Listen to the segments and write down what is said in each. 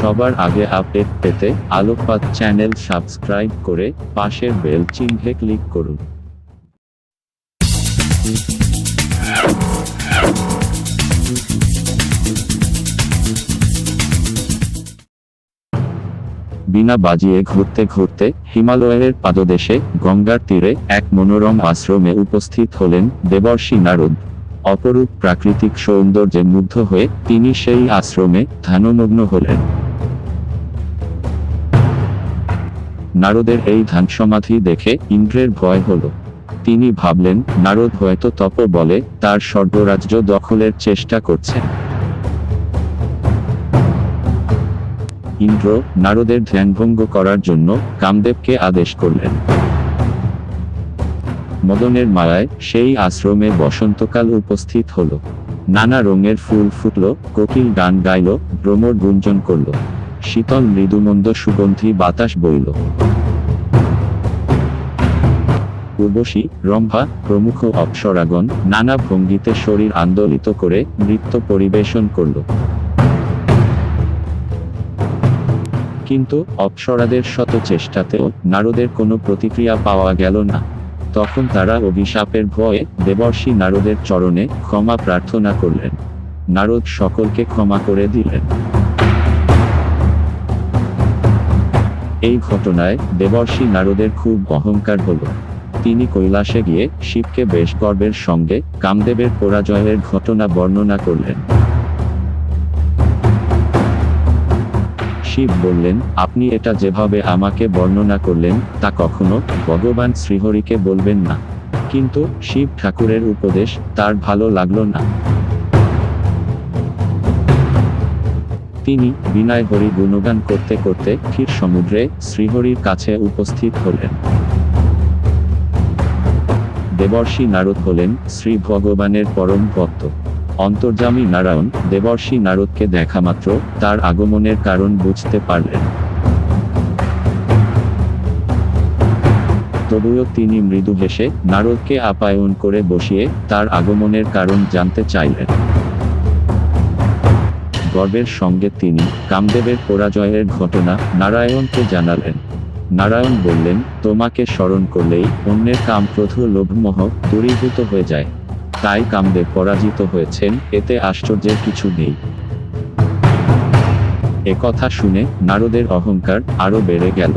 সবার আগে আপডেট পেতে আলোকপাত চ্যানেল সাবস্ক্রাইব করে পাশের বেল চিহ্নে ক্লিক করুন। বিনা বাজিয়ে ঘুরতে ঘুরতে হিমালয়ের পাদদেশে, গঙ্গার তীরে এক মনোরম আশ্রমে উপস্থিত হলেন দেবর্ষী নারদ। অপরূপ প্রাকৃতিক সৌন্দর্যে মুগ্ধ হয়ে তিনি সেই আশ্রমে ধ্যানমগ্ন হলেন। নারদের এই ধ্যান সমাধি দেখে ইন্দ্রের ভয় হল। তিনি ভাবলেন, নারদ হয়তো তপ বলে, তার স্বর্গরাজ্য দখলের চেষ্টা করছেন ইন্দ্র নারদের ধ্যানভঙ্গ করার জন্য কামদেবকে আদেশ করলেন। মদনের মায়ায় সেই আশ্রমে বসন্তকাল উপস্থিত হলো। নানা রঙের ফুল ফুটলো, কোকিল গান গাইল, ভ্রমর গুঞ্জন করল। শীতল মৃদুমন্দ সুগন্ধি বাতাস বইল। উর্বশী, রম্ভা, প্রমুখ অপ্সরাগণ নানা ভঙ্গিতে শরীর আন্দোলিত করে নৃত্য পরিবেশন করল। কিন্তু অপ্সরাদের শত চেষ্টাতেও নারদের কোনো প্রতিক্রিয়া পাওয়া গেল না। তখন তারা অভিশাপের ভয়ে দেবর্ষি নারদের চরণে ক্ষমা প্রার্থনা করলেন। নারদ সকলকে ক্ষমা করে দিলেন। এই ঘটনায় দেবর্ষী নারদের খুব অহংকার হল। তিনি কৈলাসে গিয়ে শিবকে বেশ গর্বের সঙ্গে কামদেবের পরাজয়ের ঘটনা বর্ণনা করলেন। শিব বললেন, আপনি এটা যেভাবে আমাকে বর্ণনা করলেন, তা কখনো ভগবান শ্রীহরিকে বলবেন না। কিন্তু শিব ঠাকুরের উপদেশ তার ভালো লাগল না। তিনি বিনয় হরি গুণগান করতে করতে ক্ষীর সমুদ্রে শ্রীহরির কাছে উপস্থিত হলেন। দেবর্ষি নারদ হলেন শ্রী ভগবানের পরম ভক্ত। অন্তর্যামী নারায়ণ দেবর্ষি নারদকে দেখা মাত্র তার আগমনের কারণ বুঝতে পারলেন। তবুও তিনি মৃদু হেসে নারদকে আপায়ন করে বসিয়ে তার আগমনের কারণ জানতে চাইলেন। গর্বের সঙ্গে তিনি কামদেবের পরাজয়ের ঘটনা নারায়ণকে জানালেন। নারায়ণ বললেন, তোমাকে স্মরণ করলেই অন্যের কাম প্রধু লোভমোহ দূরীভূত হয়ে যায়। তাই কামদেব পরাজিত হয়েছেন, এতে আশ্চর্যের কিছু নেই। একথা শুনে নারদের অহংকার আরও বেড়ে গেল।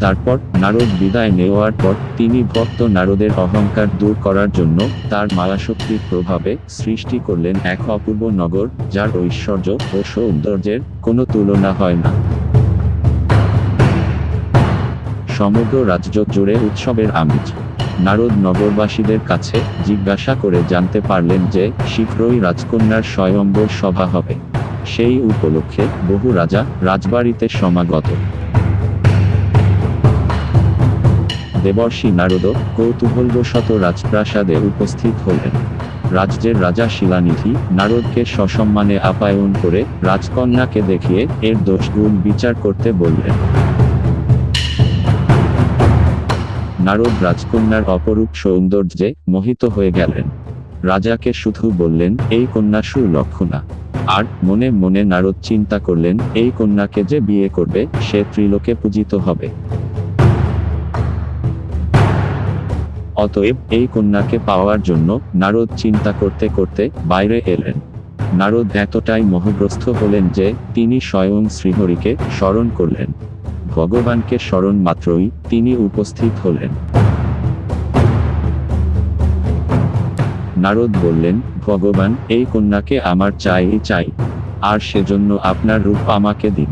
তারপর নারদ বিদায় নেওয়ার পর তিনি ভক্ত নারদের অহংকার দূর করার জন্য তার মায়াশক্তির প্রভাবে সৃষ্টি করলেন এক অপূর্ব নগর, যার ঐশ্বর্য ও সৌন্দর্যের কোনো তুলনা হয় না। সমগ্র রাজ্য জুড়ে উৎসবের আমেজ। নারদ নগরবাসীদের কাছে জিজ্ঞাসা করে জানতে পারলেন যে শীঘ্রই রাজকন্যার স্বয়ম্বর সভা হবে। সেই উপলক্ষে বহু রাজা রাজবাড়িতে সমাগত। দেবর্ষি নারদ কৌতূহলবশত রাজপ্রাসাদে উপস্থিত হলেন। রাজ্যের রাজা শিলানিধি নারদকে সসম্মানে আপায়ন করে রাজকন্যাকে দেখিয়ে এর দোষগুণ বিচার করতে বললেন। নারদ রাজকন্যার অপরূপ সৌন্দর্যে মোহিত হয়ে গেলেন। রাজাকে শুধু বললেন, এই কন্যা সুলক্ষণা। আর মনে মনে নারদ চিন্তা করলেন, এই কন্যাকে যে বিয়ে করবে, সে ত্রিলোকে পূজিত হবে। অতএব এই কন্যাকে পাওয়ার জন্য নারদ চিন্তা করতে করতে বাইরে এলেন। নারদ এতটাই মোহগ্রস্ত হলেন যে তিনি স্বয়ং শ্রীহরিকে স্মরণ করলেন। ভগবানকে স্মরণ মাত্রই তিনি উপস্থিত হলেন। নারদ বললেন, ভগবান, এই কন্যাকে আমার চাই চাই। আর সেজন্য আপনার রূপ আমাকে দিন।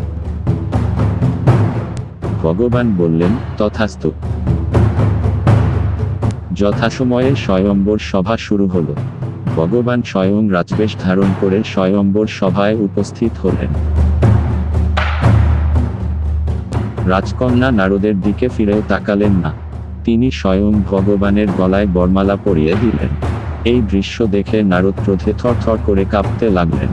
ভগবান বললেন, তথাস্তু। যথাসময়ে স্বয়ম্বর সভা শুরু হলো। ভগবান স্বয়ং রাজবেশ ধারণ করে স্বয়ম্বর সভায় উপস্থিত হলেন। রাজকন্যা নারদের দিকে ফিরেও তাকালেন না। তিনি স্বয়ং ভগবানের গলায় বরমালা পরিয়ে দিলেন। এই দৃশ্য দেখে নারদ ক্রোধে থরথর করে কাঁপতে লাগলেন।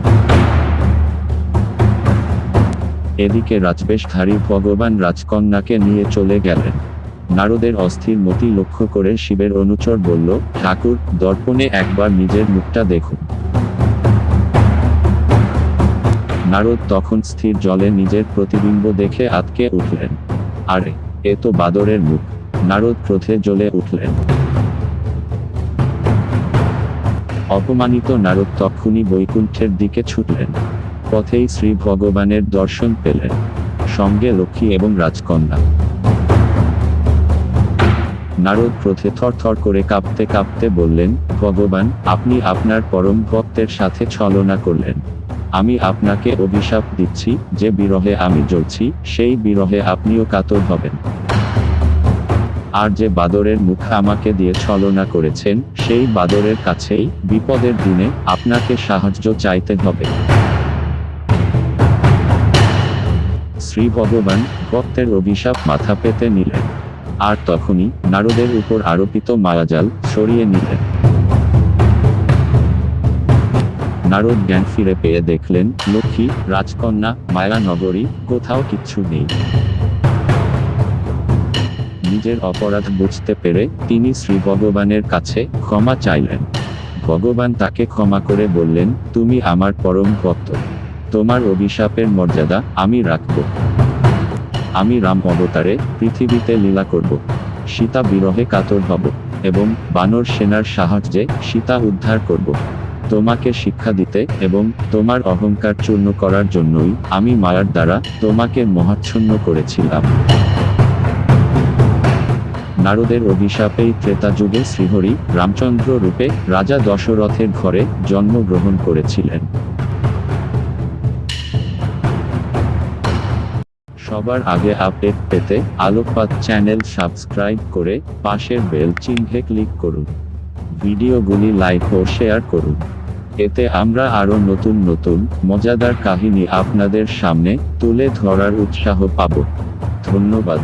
এদিকে রাজবেশধারী ভগবান রাজকন্যাকে নিয়ে চলে গেলেন। নারদের অস্থির মতি লক্ষ্য করে শিবের অনুচর বলল, ঠাকুর, দর্পণে একবার নিজের মুখটা দেখুন নারদ তখন স্থির জলে নিজের প্রতিবিম্ব দেখে আতকে উঠলেন। আরে, এ তো বাদরের মুখ। নারদ ক্রোধে জ্বলে উঠলেন। অপমানিত নারদ তক্ষুনি বৈকুণ্ঠের দিকে ছুটলেন। পথেই শ্রী ভগবানের দর্শন পেলেন। সঙ্গে লক্ষ্মী এবং রাজকন্যা। নারদ ক্রোধে থরথর করে কাঁপতে কাঁপতে বললেন, ভগবান, আপনি আপনার পরম ভক্তের সাথে ছলনা করলেন। আমি আপনাকে অভিশাপ দিচ্ছি, যে বিরহে আমি জ্বলছি, সেই বিরহে আপনিও কাতর হবেন। আর যে বাদরের মুখ আমাকে দিয়ে ছলনা করেছেন, সেই বাদরের কাছেই বিপদের দিনে আপনাকে সাহায্য চাইতে হবে। শ্রী ভগবান ভক্তের অভিশাপ মাথা পেতে নিলেন। আর তখনই নারদের উপর আরোপিত মায়াজাল সরিয়ে নিলেন নারদ জ্ঞান ফিরে পেয়ে দেখলেন, লক্ষ্মী, রাজকন্যা, মায়া নগরী, কোথাও কিচ্ছু নেই। নিজের অপরাধ বুঝতে পেরে তিনি শ্রী ভগবানের কাছে ক্ষমা চাইলেন। ভগবান তাকে ক্ষমা করে বললেন, তুমি আমার পরম ভক্ত। তোমার অভিশাপের মর্যাদা আমি রাখব। আমি রাম অবতারে পৃথিবীতে লীলা করব। সীতা বিরহে কাতর হব এবং বানর সেনার সাহায্যে সীতা উদ্ধার করব। তোমাকে শিক্ষা দিতে এবং তোমার অহংকার চূর্ণ করার জন্যই আমি মায়ার দ্বারা তোমাকে মহাচ্ছন্ন করেছিলাম। নারদের অভিশাপেই ত্রেতা যুগে শ্রীহরি রামচন্দ্র রূপে রাজা দশরথের ঘরে জন্মগ্রহণ করেছিলেন। সবার আগে আপডেট পেতে আলোকপাত চ্যানেল সাবস্ক্রাইব করে পাশের বেল চিহ্নে ক্লিক করুন। ভিডিওগুলি লাইক ও শেয়ার করুন। এতে আমরা আরও নতুন নতুন মজাদার কাহিনী আপনাদের সামনে তুলে ধরার উৎসাহ পাব। ধন্যবাদ।